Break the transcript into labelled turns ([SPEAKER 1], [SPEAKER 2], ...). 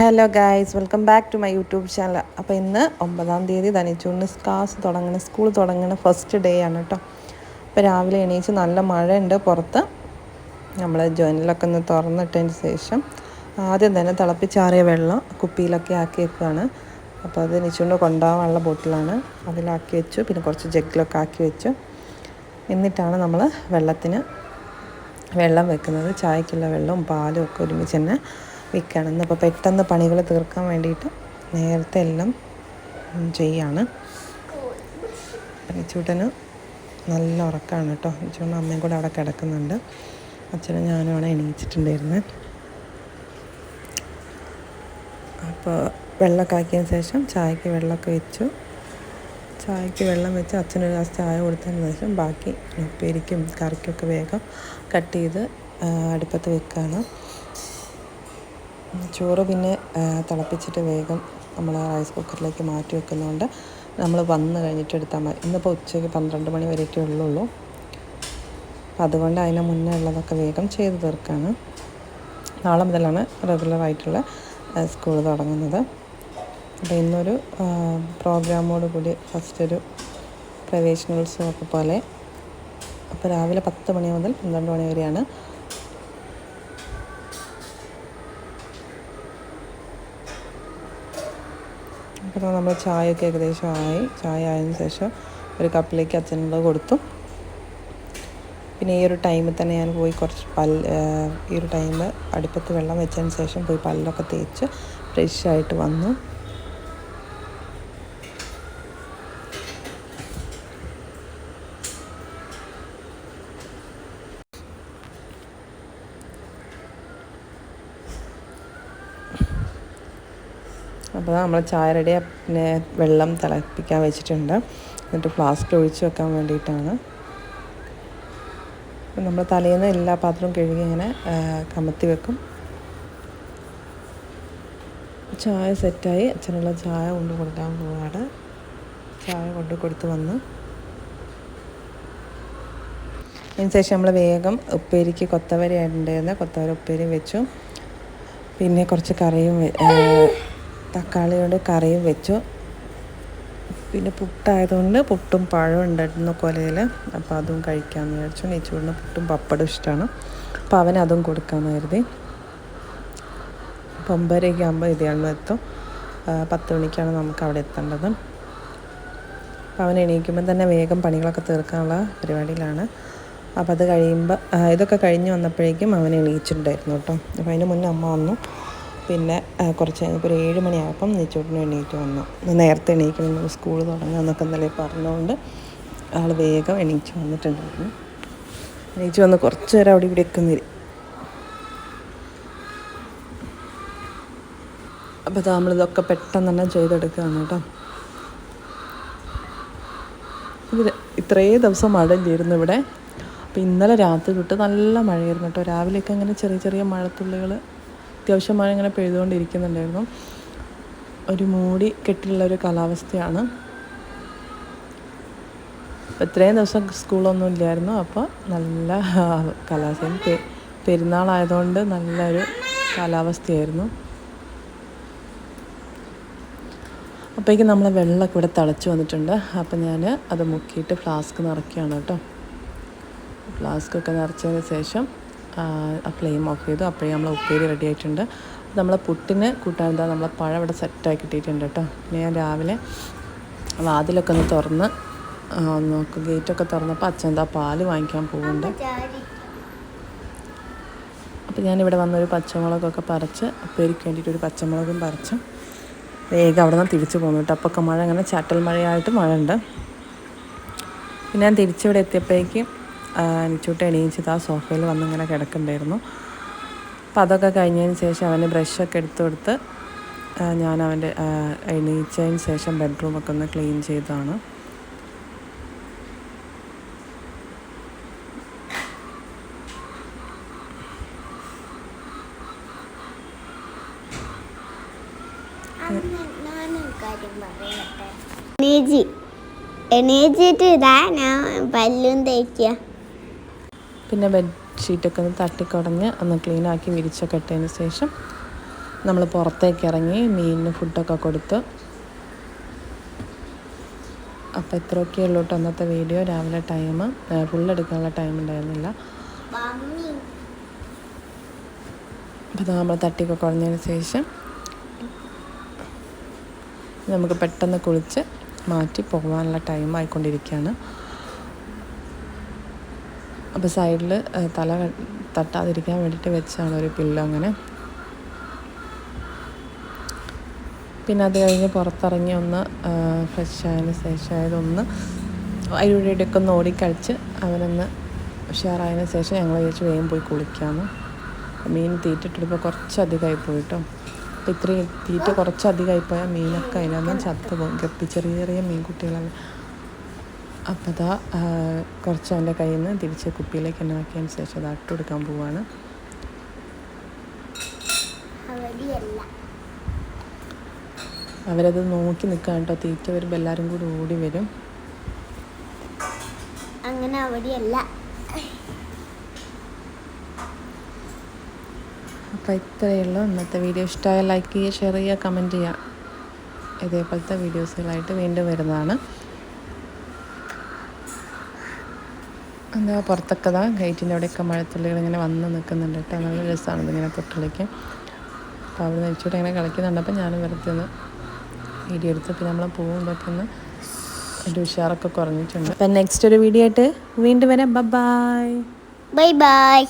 [SPEAKER 1] Hello guys welcome back to my YouTube channel അപ്പോൾ ഇന്ന് ഒമ്പതാം തീയതി ധനിച്ചൂണിന് ക്ലാസ് തുടങ്ങണ സ്കൂൾ തുടങ്ങണ ഫസ്റ്റ് ഡേ ആണ് കേട്ടോ അപ്പോൾ രാവിലെ എണീച്ച് നല്ല മഴയുണ്ട് പുറത്ത്. നമ്മൾ ജോയിനിലൊക്കെ ഒന്ന് തുറന്നിട്ടതിന് ശേഷം ആദ്യം തന്നെ തിളപ്പിച്ചാറിയ വെള്ളം കുപ്പിയിലൊക്കെ ആക്കി വെക്കുകയാണ് അപ്പോൾ അത് നിച്ചുകൊണ്ട് കൊണ്ടുപോകാനുള്ള ബോട്ടിലാണ്. അതിലാക്കി വെച്ചു. പിന്നെ കുറച്ച് ജഗ്ഗിലൊക്കെ ആക്കി വെച്ചു. എന്നിട്ടാണ് നമ്മൾ വെള്ളത്തിന് വെള്ളം വെക്കുന്നത്. ചായക്കുള്ള വെള്ളവും പാലും ഒക്കെ ഒരുമിച്ച് തന്നെ വെക്കുകയാണ് ഇന്നിപ്പോൾ പെട്ടെന്ന് പണികൾ തീർക്കാൻ വേണ്ടിയിട്ട് നേരത്തെ എല്ലാം ചെയ്യാണ്. ചൂട്ടന് നല്ല ഉറക്കമാണ് കേട്ടോ. ചൂടൻ അമ്മയും കൂടെ അവിടെ കിടക്കുന്നുണ്ട്. അച്ഛനും ഞാനുമാണ് എണീച്ചിട്ടുണ്ടായിരുന്നത് അപ്പോൾ വെള്ളമൊക്കെ ആക്കിയതിന് ശേഷം ചായക്ക് വെള്ളമൊക്കെ വെച്ചു. ചായക്ക് വെള്ളം വെച്ച് അച്ഛനൊരു ഗ്ലാസ് ചായ കൊടുത്തതിന് ശേഷം ബാക്കി ഉപ്പേരിക്കും കറിക്കൊക്കെ വേഗം കട്ട് ചെയ്ത് അടുപ്പത്ത് വെക്കുകയാണ് ചോറ് പിന്നെ തിളപ്പിച്ചിട്ട് വേഗം നമ്മൾ റൈസ് കുക്കറിലേക്ക് മാറ്റി വെക്കുന്നതുകൊണ്ട് നമ്മൾ വന്ന് കഴിഞ്ഞിട്ട് എടുത്താൽ മതി. ഇന്നിപ്പോൾ ഉച്ചയ്ക്ക് പന്ത്രണ്ട് മണി വരെയൊക്കെ ഉള്ളുള്ളൂ. അപ്പം അതുകൊണ്ട് അതിന് മുന്നേ ഉള്ളതൊക്കെ വേഗം ചെയ്ത് തീർക്കാണ്. നാളെ മുതലാണ് റെഗുലറായിട്ടുള്ള സ്കൂൾ തുടങ്ങുന്നത്. അപ്പോൾ ഇന്നൊരു പ്രോഗ്രാമോട് കൂടി ഫസ്റ്റ് ഒരു പ്രവേശനോത്സവമൊക്കെ പോലെ. അപ്പോൾ രാവിലെ പത്ത് മണി മുതൽ പന്ത്രണ്ട് മണി വരെയാണ് അപ്പോൾ നമ്മൾ ചായയൊക്കെ ഏകദേശം ആയി. ചായ ആയതിനു ശേഷം ഒരു കപ്പിലേക്ക് അച്ഛനുള്ളത് കൊടുത്തു. പിന്നെ ഈ ഒരു ടൈമിൽ തന്നെ ഞാൻ പോയി കുറച്ച് പല്ല് ഈ ഒരു ടൈം അടുപ്പത്ത് വെള്ളം വെച്ചതിന് ശേഷം പോയി പല്ലൊക്കെ തേച്ച് ഫ്രഷ് ആയിട്ട് വന്നു. അപ്പോൾ നമ്മൾ ചായ റെഡി പിന്നെ വെള്ളം തിളപ്പിക്കാൻ വെച്ചിട്ടുണ്ട്. എന്നിട്ട് ഫ്ലാസ്കിൽ ഒഴിച്ച് വെക്കാൻ വേണ്ടിയിട്ടാണ്. നമ്മൾ തലേന്ന് എല്ലാ പാത്രവും കഴുകി ഇങ്ങനെ കമത്തി വെക്കും. ചായ സെറ്റായി. അച്ഛനുള്ള ചായ കൊണ്ട് കൊടുക്കാൻ പോവാണ്. ചായ കൊണ്ട് കൊടുത്ത് വന്ന്. അതിനുശേഷം നമ്മൾ വേഗം ഉപ്പേരിക്ക് കൊത്തവര ഉണ്ടായിരുന്ന കൊത്തവരി ഉപ്പേരി വെച്ചു. പിന്നെ കുറച്ച് കറിയും തക്കാളി കൊണ്ട് കറിയും വെച്ചു. പിന്നെ പുട്ടായതുകൊണ്ട് പുട്ടും പഴവും ഉണ്ടായിരുന്നു കൊലയിൽ. അപ്പോൾ അതും കഴിക്കാമെന്ന് വിചാരിച്ചു. നെച്ചൂടിന് പുട്ടും പപ്പടും ഇഷ്ടമാണ്. അപ്പോൾ അവൻ അതും കൊടുക്കാമെന്ന് കരുതി. അപ്പോൾ ഒമ്പതരയ്ക്ക് ആകുമ്പോൾ ഇതിയാളിൽ എത്തും. പത്ത് മണിക്കാണ് നമുക്ക് അവിടെ എത്തേണ്ടത്. അപ്പോൾ അവൻ എണീക്കുമ്പോൾ തന്നെ വേഗം പണികളൊക്കെ തീർക്കാനുള്ള പരിപാടിയിലാണ്. അപ്പോൾ അത് കഴിയുമ്പോൾ ഇതൊക്കെ കഴിഞ്ഞ് വന്നപ്പോഴേക്കും അവൻ എണീച്ചിട്ടുണ്ടായിരുന്നു കേട്ടോ. അപ്പോൾ അതിന് മുന്നേ അമ്മ വന്നു. പിന്നെ കുറച്ച് ഒരു ഏഴ് മണിയായപ്പം നെച്ചോട്ടിന് എണീറ്റ് വന്നു. നേരത്തെ എണീക്കണം സ്കൂൾ തുടങ്ങാമെന്നൊക്കെ ഇന്നലെ പറഞ്ഞുകൊണ്ട് ആൾ വേഗം എണീച്ച് വന്നിട്ടുണ്ടായിരുന്നു. എണീച്ച് വന്ന് കുറച്ച് നേരം അവിടെ ഇവിടെയൊക്കെ നിരി അപ്പോൾ നമ്മളിതൊക്കെ പെട്ടെന്ന് തന്നെ ചെയ്തെടുക്കുകയാണ് കേട്ടോ. ഇവിടെ ഇത്രയും ദിവസം മഴ ചേരുന്നു ഇവിടെ. അപ്പോൾ ഇന്നലെ രാത്രി തൊട്ട് നല്ല മഴയായിരുന്നു കേട്ടോ. രാവിലെയൊക്കെ അങ്ങനെ ചെറിയ ചെറിയ മഴത്തുള്ളികൾ അത്യാവശ്യം മഴ ഇങ്ങനെ പെയ്തുകൊണ്ടിരിക്കുന്നുണ്ടായിരുന്നു ഒരു മൂടി കെട്ടിയുള്ള ഒരു കാലാവസ്ഥയാണ്. ഇത്രയും ദിവസം സ്കൂളൊന്നും ഇല്ലായിരുന്നു. അപ്പോൾ നല്ല കാലാവസ്ഥ പെരുന്നാളായതുകൊണ്ട് നല്ലൊരു കാലാവസ്ഥയായിരുന്നു. അപ്പോഴേക്കും നമ്മളെ വെള്ളമൊക്കെ ഇവിടെ തിളച്ച് വന്നിട്ടുണ്ട്. അപ്പം ഞാൻ അത് മുക്കിയിട്ട് ഫ്ലാസ്ക് നിറയ്ക്കുകയാണ് കേട്ടോ. ഫ്ലാസ്കൊക്കെ നിറച്ചതിന് ശേഷം ഫ്ലെയിം ഓഫ് ചെയ്തു. അപ്പോഴേ നമ്മൾ ഉപ്പേരി റെഡി ആയിട്ടുണ്ട്. നമ്മളെ പുട്ടിന് കൂട്ടാൻ എന്താ നമ്മളെ പഴം ഇവിടെ സെറ്റായി കിട്ടിയിട്ടുണ്ട് കേട്ടോ. പിന്നെ ഞാൻ രാവിലെ വാതിലൊക്കെ ഒന്ന് തുറന്ന് നോക്ക് ഗേറ്റൊക്കെ തുറന്നപ്പോൾ അച്ഛൻ എന്താ പാൽ വാങ്ങിക്കാൻ പോകുന്നുണ്ട് അപ്പോൾ ഞാനിവിടെ വന്നൊരു പച്ചമുളകൊക്കെ പറിച്ച് ഉപ്പേരിക്ക് വേണ്ടിയിട്ട് ഒരു പച്ചമുളകും പറിച്ച് വേഗം അവിടെ നിന്ന് തിരിച്ചു പോകുന്നു കേട്ടോ. അപ്പോൾ മഴ അങ്ങനെ ചാറ്റൽ മഴയായിട്ട് മഴ ഉണ്ട് പിന്നെ ഞാൻ തിരിച്ചിവിടെ എത്തിയപ്പോഴേക്കും അനിച്ചൂട്ട് എണീച്ചത് ആ സോഫയിൽ വന്ന് ഇങ്ങനെ കിടക്കുന്നുണ്ടായിരുന്നു അപ്പോൾ അതൊക്കെ കഴിഞ്ഞതിന് ശേഷം അവന് ബ്രഷൊക്കെ എടുത്തു കൊടുത്ത് ഞാൻ അവന്റെ എണീച്ചതിന് ശേഷം ബെഡ്റൂമൊക്കെ ഒന്ന് ക്ലീൻ ചെയ്തതാണ്.
[SPEAKER 2] എണീച്ചിട്ട് ഇതാ ഞാൻ പല്ലും തേക്കുക
[SPEAKER 1] പിന്നെ ബെഡ്ഷീറ്റൊക്കെ ഒന്ന് തട്ടിക്കുടഞ്ഞ് ഒന്ന് ക്ലീനാക്കി വിരിച്ചൊക്കെ ഇട്ടതിന് ശേഷം നമ്മൾ പുറത്തേക്ക് ഇറങ്ങി മീനിന് ഫുഡൊക്കെ കൊടുത്ത്. അപ്പോൾ ഇത്രയൊക്കെ ഉള്ളൂ കേട്ടോ അന്നത്തെ വീഡിയോ രാവിലെ ടൈം ഫുള്ളെടുക്കാനുള്ള ടൈം ഉണ്ടായിരുന്നില്ല. അപ്പോൾ ഇത് നമ്മൾ തട്ടിയൊക്കെ കുഴഞ്ഞതിന് ശേഷം നമുക്ക് പെട്ടെന്ന് കുളിച്ച് മാറ്റി പോകാനുള്ള ടൈം ആയിക്കൊണ്ടിരിക്കുകയാണ്. അപ്പോൾ സൈഡിൽ തല തട്ടാതിരിക്കാൻ വേണ്ടിയിട്ട് വെച്ചാണ് ഒരു പില്ലോ അങ്ങനെ. പിന്നെ അത് കഴിഞ്ഞ് പുറത്തിറങ്ങി ഒന്ന് ഫ്രഷ് ആയതിന് ശേഷം അതൊന്ന് അതിലൂടെയൊക്കെ ഒന്ന് ഓടിക്കളിച്ച് അവനൊന്ന് ഉഷാറായതിന് ശേഷം ഞങ്ങൾ ചോദിച്ചു വേഗം പോയി കുളിക്കാമെന്ന് മീൻ തീറ്റിട്ടിപ്പോൾ കുറച്ചധികമായി പോയി കേട്ടോ അപ്പോൾ ഇത്രയും തീറ്റ കുറച്ചധികമായി പോയാൽ മീനൊക്കെ അതിനകത്ത് ചത്തു പോകും ഗപ്പി ചെറിയ ചെറിയ മീൻകുട്ടികളാണ് അപ്പോൾ അതാ കുറച്ച് അവന്റെ കയ്യിൽ നിന്ന് തിരിച്ച് കുപ്പിയിലേക്ക് തന്നെ ആക്കിയതിന് ശേഷം അത് അട്ടുകൊടുക്കാൻ പോവാണ്.
[SPEAKER 2] അവിടെയല്ല.
[SPEAKER 1] അവരത് നോക്കി നിൽക്കാൻ കേട്ടോ. തീറ്റ വരുമ്പോൾ എല്ലാവരും കൂടി ഓടി വരും.
[SPEAKER 2] അങ്ങനെ അവിടെയല്ല.
[SPEAKER 1] അപ്പോൾ ഇത്രയേ ഉള്ളൂ. ഇന്നത്തെ വീഡിയോ ഇഷ്ടമായ ലൈക്ക് ചെയ്യുക ഷെയർ ചെയ്യുക കമന്റ് ചെയ്യുക. ഇതേപോലത്തെ വീഡിയോസുകളായിട്ട് വീണ്ടും വരുന്നതാണ്. എന്താ പുറത്തൊക്കെ ദാ ഗേറ്റിന്റെ അവിടെയൊക്കെ മഴത്തുള്ളികൾ ഇങ്ങനെ വന്ന് നിൽക്കുന്നുണ്ട് കേട്ടോ. നല്ല രസമാണ് ഇതിങ്ങനെ പൊട്ടിളിക്ക് അപ്പോൾ അവിടെ നെച്ചോട്ട് ഇങ്ങനെ കളിക്കുന്നുണ്ട്. അപ്പോൾ ഞാനും വെറുതെ ഒന്ന് വീഡിയോ എടുത്ത് പിന്നെ നമ്മളെ പോകുമ്പോഴൊക്കെ ഒന്ന് അതിന്റെ ഉഷാറൊക്കെ കുറഞ്ഞിട്ടുണ്ട്. അപ്പം നെക്സ്റ്റ് ഒരു വീഡിയോ ആയിട്ട് വീണ്ടും വരാം. Bye
[SPEAKER 2] bye bye